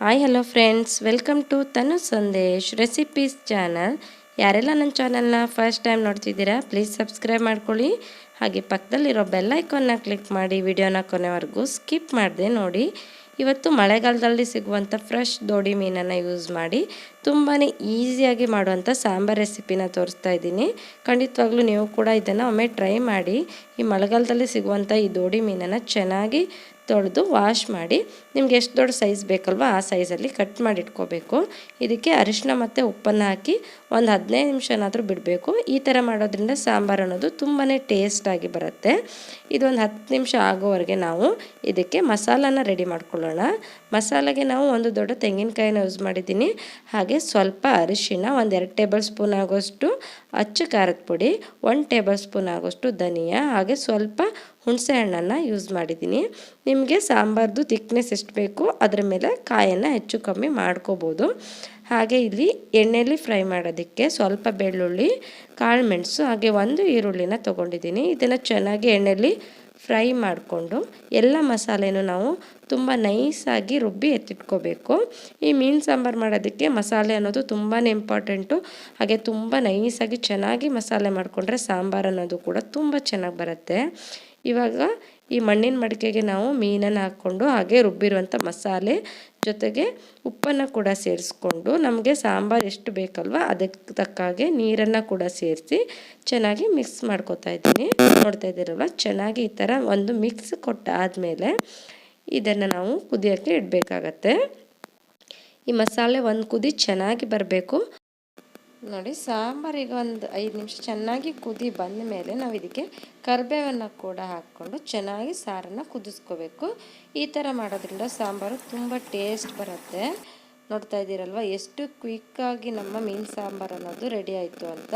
Hi hello friends welcome to Tanu Sandesh recipes channel ಯಾರೆಲ್ಲ ನನ್ನ ಚಾನಲ್ನ ಫಸ್ಟ್ ಟೈಮ್ ನೋಡ್ತಿದ್ದೀರಾ ಪ್ಲೀಸ್ ಸಬ್ಸ್ಕ್ರೈಬ್ ಮಾಡ್ಕೊಳ್ಳಿ. ಹಾಗೆ ಪಕ್ಕದಲ್ಲಿರೋ ಬೆಲ್ ಐಕಾನ್ನ ಕ್ಲಿಕ್ ಮಾಡಿ ವಿಡಿಯೋನ ಕೊನೆವರೆಗೂ ಸ್ಕಿಪ್ ಮಾಡಿದೆ ನೋಡಿ. ಇವತ್ತು ಮಳೆಗಾಲದಲ್ಲಿ ಸಿಗುವಂಥ ಫ್ರೆಶ್ ದೋಡಿ ಮೀನನ್ನು ಯೂಸ್ ಮಾಡಿ ತುಂಬಾ ಈಸಿಯಾಗಿ ಮಾಡುವಂಥ ಸಾಂಬಾರ್ ರೆಸಿಪಿನ ತೋರಿಸ್ತಾ ಇದ್ದೀನಿ. ಖಂಡಿತವಾಗ್ಲೂ ನೀವು ಕೂಡ ಇದನ್ನು ಒಮ್ಮೆ ಟ್ರೈ ಮಾಡಿ. ಈ ಮಳೆಗಾಲದಲ್ಲಿ ಸಿಗುವಂಥ ಈ ದೋಡಿ ಮೀನನ್ನು ಚೆನ್ನಾಗಿ ತೊಳೆದು ವಾಶ್ ಮಾಡಿ, ನಿಮ್ಗೆ ಎಷ್ಟು ದೊಡ್ಡ ಸೈಜ್ ಬೇಕಲ್ವ ಆ ಸೈಜಲ್ಲಿ ಕಟ್ ಮಾಡಿ ಇಟ್ಕೋಬೇಕು. ಇದಕ್ಕೆ ಅರಿಶಿನ ಮತ್ತು ಉಪ್ಪನ್ನು ಹಾಕಿ ಒಂದು ಹದಿನೈದು ನಿಮಿಷನಾದರೂ ಬಿಡಬೇಕು. ಈ ಥರ ಮಾಡೋದ್ರಿಂದ ಸಾಂಬಾರು ಅನ್ನೋದು ತುಂಬಾ ಟೇಸ್ಟಾಗಿ ಬರುತ್ತೆ. ಇದೊಂದು ಹತ್ತು ನಿಮಿಷ ಆಗೋವರೆಗೆ ನಾವು ಇದಕ್ಕೆ ಮಸಾಲಾನ ರೆಡಿ ಮಾಡ್ಕೊಳ್ಳೋಣ. ಮಸಾಲೆಗೆ ನಾವು ಒಂದು ದೊಡ್ಡ ತೆಂಗಿನಕಾಯಿನ ಯೂಸ್ ಮಾಡಿದ್ದೀನಿ. ಹಾಗೆ ಸ್ವಲ್ಪ ಅರಿಶಿನ ಎರಡು ಟೇಬಲ್ ಸ್ಪೂನ್ ಆಗೋಷ್ಟು ಅಚ್ಚು ಖಾರದ ಪುಡಿ, ಒಂದು ಟೇಬಲ್ ಸ್ಪೂನ್ ಆಗೋಷ್ಟು ಧನಿಯಾ, ಹಾಗೆ ಸ್ವಲ್ಪ ಹುಣಸೆ ಹಣ್ಣನ್ನು ಯೂಸ್ ಮಾಡಿದ್ದೀನಿ. ನಿಮಗೆ ಸಾಂಬಾರ್ದು ತಿಕ್ನೆಸ್ ಎಷ್ಟು ಬೇಕು ಅದರ ಮೇಲೆ ಕಾಯನ್ನು ಹೆಚ್ಚು ಕಮ್ಮಿ ಮಾಡ್ಕೋಬೋದು. ಹಾಗೆ ಇಲ್ಲಿ ಎಣ್ಣೆಯಲ್ಲಿ ಫ್ರೈ ಮಾಡೋದಕ್ಕೆ ಸ್ವಲ್ಪ ಬೆಳ್ಳುಳ್ಳಿ, ಕಾಳು ಮೆಣಸು, ಹಾಗೆ ಒಂದು ಈರುಳ್ಳಿನ ತೊಗೊಂಡಿದ್ದೀನಿ. ಇದನ್ನು ಚೆನ್ನಾಗಿ ಎಣ್ಣೆಯಲ್ಲಿ ಫ್ರೈ ಮಾಡಿಕೊಂಡು ಎಲ್ಲ ಮಸಾಲೆನೂ ನಾವು ತುಂಬ ನೈಸಾಗಿ ರುಬ್ಬಿ ಎತ್ತಿಟ್ಕೋಬೇಕು. ಈ ಮೀನು ಸಾಂಬಾರು ಮಾಡೋದಕ್ಕೆ ಮಸಾಲೆ ಅನ್ನೋದು ತುಂಬಾ ಇಂಪಾರ್ಟೆಂಟು ಹಾಗೆ ತುಂಬ ನೈಸಾಗಿ ಚೆನ್ನಾಗಿ ಮಸಾಲೆ ಮಾಡಿಕೊಂಡ್ರೆ ಸಾಂಬಾರು ಅನ್ನೋದು ಕೂಡ ತುಂಬ ಚೆನ್ನಾಗಿ ಬರುತ್ತೆ. ಇವಾಗ ಈ ಮಣ್ಣಿನ ಮಡಿಕೆಗೆ ನಾವು ಮೀನನ್ನು ಹಾಕ್ಕೊಂಡು ಹಾಗೆ ರುಬ್ಬಿರುವಂಥ ಮಸಾಲೆ ಜೊತೆಗೆ ಉಪ್ಪನ್ನು ಕೂಡ ಸೇರಿಸ್ಕೊಂಡು ನಮಗೆ ಸಾಂಬಾರು ಎಷ್ಟು ಬೇಕಲ್ವ ಅದಕ್ಕೆ ತಕ್ಕ ಹಾಗೆ ನೀರನ್ನು ಕೂಡ ಸೇರಿಸಿ ಚೆನ್ನಾಗಿ ಮಿಕ್ಸ್ ಮಾಡ್ಕೊತಾ ಇದ್ದೀನಿ. ನೋಡ್ತಾ ಇದ್ದೀರಲ್ವ? ಚೆನ್ನಾಗಿ ಈ ಥರ ಒಂದು ಮಿಕ್ಸ್ ಕೊಟ್ಟಾದಮೇಲೆ ಇದನ್ನು ನಾವು ಕುದಿಯೋಕ್ಕೆ ಇಡಬೇಕಾಗತ್ತೆ. ಈ ಮಸಾಲೆ ಒಂದು ಕುದಿ ಚೆನ್ನಾಗಿ ಬರಬೇಕು. ನೋಡಿ, ಸಾಂಬಾರಿಗೆ ಒಂದು ಐದು ನಿಮಿಷ ಚೆನ್ನಾಗಿ ಕುದಿ ಬಂದ ಮೇಲೆ ನಾವು ಇದಕ್ಕೆ ಕರಿಬೇವನ್ನು ಕೂಡ ಹಾಕ್ಕೊಂಡು ಚೆನ್ನಾಗಿ ಸಾರನ್ನು ಕುದಿಸ್ಕೋಬೇಕು. ಈ ಥರ ಮಾಡೋದ್ರಿಂದ ಸಾಂಬಾರು ತುಂಬ ಟೇಸ್ಟ್ ಬರುತ್ತೆ. ನೋಡ್ತಾ ಇದ್ದೀರಲ್ವ, ಎಷ್ಟು ಕ್ವಿಕ್ಕಾಗಿ ನಮ್ಮ ಮೀನು ಸಾಂಬಾರು ಅನ್ನೋದು ರೆಡಿ ಆಯಿತು ಅಂತ.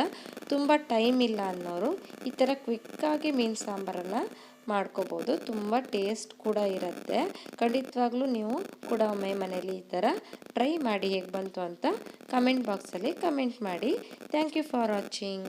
ತುಂಬ ಟೈಮ್ ಇಲ್ಲ ಅನ್ನೋರು ಈ ಥರ ಕ್ವಿಕ್ಕಾಗಿ ಮೀನು ಸಾಂಬಾರನ್ನು ಮಾಡ್ಕೋಬೋದು. ತುಂಬ ಟೇಸ್ಟ್ ಕೂಡ ಇರುತ್ತೆ. ಖಂಡಿತವಾಗ್ಲೂ ನೀವು ಕೂಡ ಒಮ್ಮೆ ಮನೇಲಿ ಈ ಥರ ಟ್ರೈ ಮಾಡಿ ಹೇಗೆ ಬಂತು ಅಂತ ಕಮೆಂಟ್ ಬಾಕ್ಸಲ್ಲಿ ಕಮೆಂಟ್ ಮಾಡಿ. Thank you for watching.